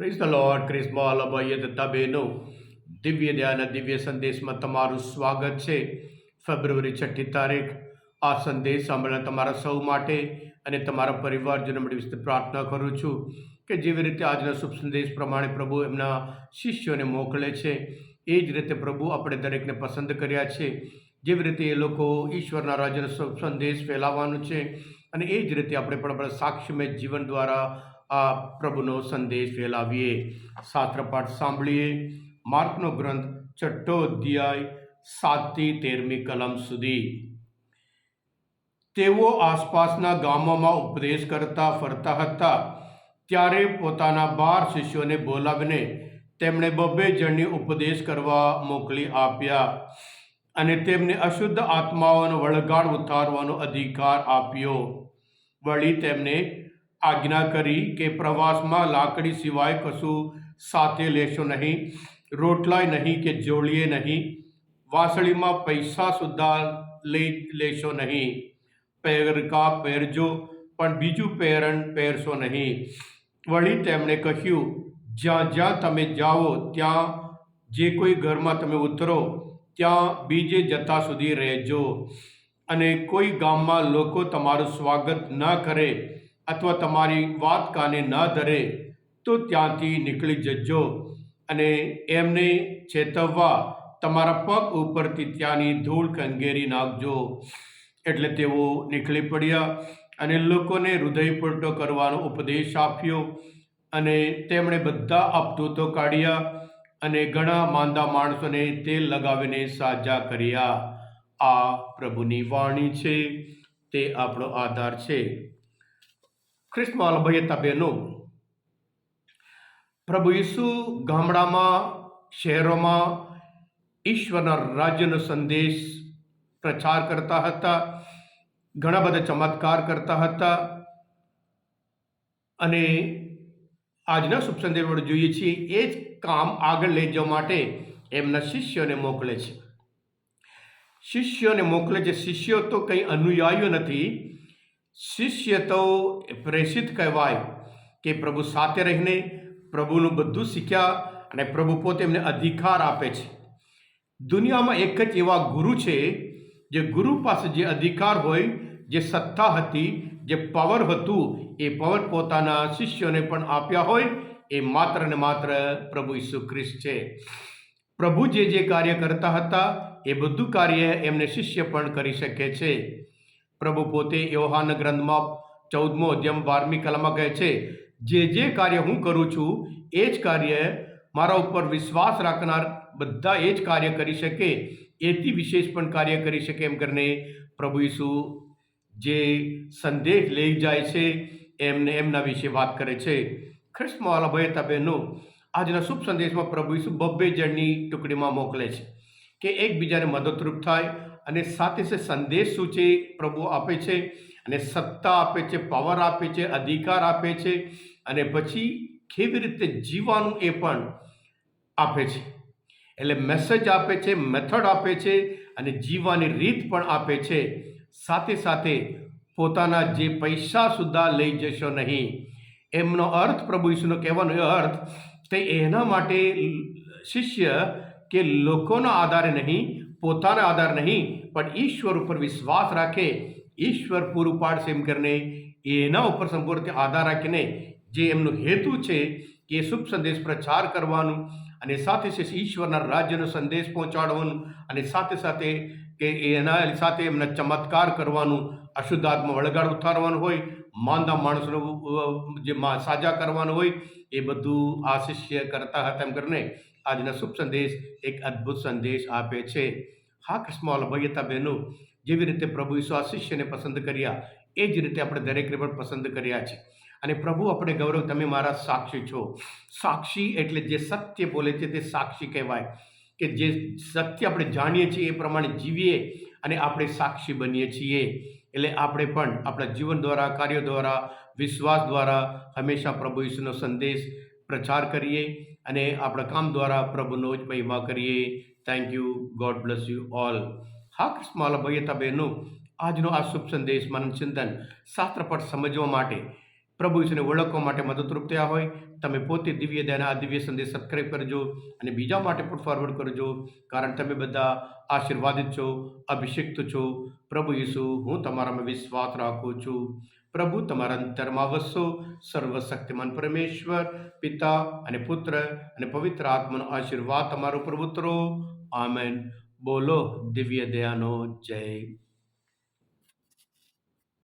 Praise the lord Chris બોલ અભય તથા બહેનો દિવ્ય દયાના દિવ્ય સંદેશમાં તમારું સ્વાગત છે ફેબ્રુઆરી છઠ્ઠી તારીખ. આ સંદેશ સાંભળવા તમારા સૌ માટે અને તમારા પરિવારજનો માટે વિશે પ્રાર્થના કરું છું કે જેવી રીતે આજના શુભ સંદેશ પ્રમાણે પ્રભુ એમના શિષ્યોને મોકલે છે, એ જ રીતે પ્રભુ આપણે દરેકને પસંદ કર્યા છે. જેવી રીતે એ લોકો ઈશ્વરના રાજ્યનો શુભ સંદેશ ફેલાવવાનો છે અને એ જ રીતે આપણે પણ આપણા સાક્ષ્યમય જીવન દ્વારા આ પ્રભુનો સંદેશ ફેલાવીએ. શાસ્ત્રપાઠ સાંભળીએ. માર્કનો ગ્રંથ છઠ્ઠો અધ્યાય સાતથી તેરમી કલમ સુધી. તેઓ આસપાસના ગામોમાં ઉપદેશ કરતા, ફરતા હતા. ત્યારે પોતાના બાર શિષ્યોને બોલાવીને તેમણે બબ્બે જણની ઉપદેશ કરવા મોકલી આપ્યા અને તેમને અશુદ્ધ આત્માઓનો વળગાડ ઉતારવાનો અધિકાર આપ્યો. વળી તેમને આજ્ઞા કરી કે પ્રવાસમાં લાકડી સિવાય કશું સાથે લેશો નહીં, રોટલાય નહીં કે જોડીએ નહીં, વાસળીમાં પૈસા સુદ્ધા લઈ લેશો નહીં, પહેરકા પહેરજો, પણ બીજું પહેરણ પહેરશો નહીં. વળી તેમણે કહ્યું, જ્યાં જ્યાં તમે જાઓ, ત્યાં જે કોઈ ઘરમાં તમે ઉતરો, ત્યાં બીજે જતા સુધી રહેજો. અને કોઈ ગામમાં લોકો તમારું સ્વાગત ન કરે અથવા તમારી વાત કાને ન ધરે, તો ત્યાંથી નીકળી જજો અને એમને ચેતવવા તમારા પગ ઉપરથી ત્યાંની ધૂળ કંગેરી નાખજો. એટલે તેઓ નીકળી પડ્યા અને લોકોને હૃદયપૂર્ટો કરવાનો ઉપદેશ આપ્યો અને તેમણે બધા અપદૂતો કાઢ્યા અને ઘણા માંદા માણસોને તેલ લગાવીને સાજા કર્યા. આ પ્રભુની વાણી છે, તે આપણો આધાર છે. ખ્રિસ્તમાં અલભયતા બહેનો પ્રભુ ઈસુ ગામડામાં, શહેરોમાં ઈશ્વરના રાજ્યનો સંદેશ પ્રચાર કરતા હતા. ઘણા બધા ચમત્કાર કરતા હતા. અને આજના શુભ સંદેશ જોઈએ છીએ, એ જ કામ આગળ લઈ જવા માટે એમના શિષ્યોને મોકલે છે. શિષ્યોને મોકલે છે. શિષ્યો તો કંઈ અનુયાયીઓ નથી શિષ્ય તો પ્રેષિત કહેવાય કે પ્રભુ સાથે રહીને પ્રભુનું બધું શીખ્યા અને પ્રભુ પોતે એમને અધિકાર આપે છે. દુનિયામાં એક જ એવા ગુરુ છે જે ગુરુ પાસે જે અધિકાર હોય, જે સત્તા હતી, જે પાવર હતું, એ પાવર પોતાના શિષ્યોને પણ આપ્યા હોય, એ માત્ર ને માત્ર પ્રભુ ઈસુ ખ્રિસ્ત છે. પ્રભુ જે જે કાર્ય કરતા હતા, એ બધું કાર્ય એમને શિષ્ય પણ કરી શકે છે. પ્રભુ પોતે યોહાન ગ્રંથમાં ચૌદમો અધ્યમ બારમી કલામાં કહે છે, જે જે કાર્ય હું કરું છું, એ જ કાર્ય મારા ઉપર વિશ્વાસ રાખનાર બધા એ જ કાર્ય કરી શકે, એથી વિશેષ પણ કાર્ય કરી શકે. એમ કરીને પ્રભુ ઈસુ જે સંદેશ લઈ જાય છે, એમને એમના વિશે વાત કરે છે. ખ્રિસ્તમાં ભયતા બહેનો, આજના શુભ સંદેશમાં પ્રભુ ઈસુ બબ્બે જણની ટુકડીમાં મોકલે છે કે એકબીજાને મદદરૂપ થાય અને સાથે સાથે સંદેશ શું છે પ્રભુ આપે છે, અને સત્તા આપે છે પાવર આપે છે, અધિકાર આપે છે, અને પછી કેવી રીતે જીવવાનું એ પણ આપે છે. એટલે મેસેજ આપે છે મેથડ આપે છે, અને જીવવાની રીત પણ આપે છે. સાથે સાથે પોતાના જે પૈસા સુદ્ધા લઈ જશો નહીં, એમનો અર્થ પ્રભુ ઈસુનો કહેવાનો એ અર્થ તે એના માટે શિષ્ય કે લોકોના આધારે નહીં પોતાના આધાર નહીં, પણ ઈશ્વર ઉપર વિશ્વાસ રાખે, ઈશ્વર પૂરું પાડશે એમ કરીને એના ઉપર સંપૂર્ણ આધાર રાખીને જે એમનો હેતુ છે કે શુભ સંદેશ પ્રચાર કરવાનું અને સાથે સાથે ઈશ્વરના રાજ્યનો સંદેશ પહોંચાડવાનું અને સાથે સાથે કે એના સાથે એમના ચમત્કાર કરવાનું અશુદ્ધાત્મા વળગાડ ઉતારવાનું હોય, માંદા માણસોનો જે સાજા કરવાનું હોય, એ બધું આ શિષ્ય કરતા હતા એમ કરીને આજના શુભ સંદેશ, એક અદ્ભુત સંદેશ આપે છે. હા કૃષ્ણ ભગીતા બહેનો, જેવી રીતે પ્રભુ ઈસુ આ શિષ્યને પસંદ કર્યા, એ જ રીતે આપણે દરેકને પણ પસંદ કર્યા છે. અને પ્રભુ, આપણે ગૌરવ, તમે મારા સાક્ષી છો. સાક્ષી એટલે જે સત્ય બોલે છે તે સાક્ષી કહેવાય. કે જે સત્ય આપણે જાણીએ છીએ એ પ્રમાણે જીવીએ અને આપણે સાક્ષી બનીએ છીએ. એટલે આપણે પણ આપણા જીવન દ્વારા, કાર્યો દ્વારા, વિશ્વાસ દ્વારા હંમેશા પ્રભુ ઈસુનો સંદેશ પ્રચાર કરીએ અને આપણા કામ દ્વારા પ્રભુનો જ મહિમા કરીએ. Thank you God bless you all હા કૃષ્ણમાલા ભૈયતા બહેનો, આજનો આ શુભ સંદેશ મનન ચિંતન શાસ્ત્રપટ સમજવા માટે, પ્રભુ ઈશ્વરને ઓળખવા માટે મદદરૂપ થયા હોય. તમે પોતે દિવ્ય દયાના આ દિવ્ય સંદેશ સબસ્ક્રાઈબ કરજો અને બીજા માટે પણ ફોરવર્ડ કરજો, કારણ તમે બધા આશીર્વાદિત છો, અભિષિક્ત છો. પ્રભુ ઈસુ, હું તમારામાં વિશ્વાસ રાખું છું. પ્રભુ, તમારા અંતરમાં વસો. સર્વશક્તિમાન પરમેશ્વર, પિતા અને પુત્ર અને પવિત્ર આત્માનો આશીર્વાદ તમારો પ્રભુત્રો આમેન. બોલો દિવ્ય દયાનો જય.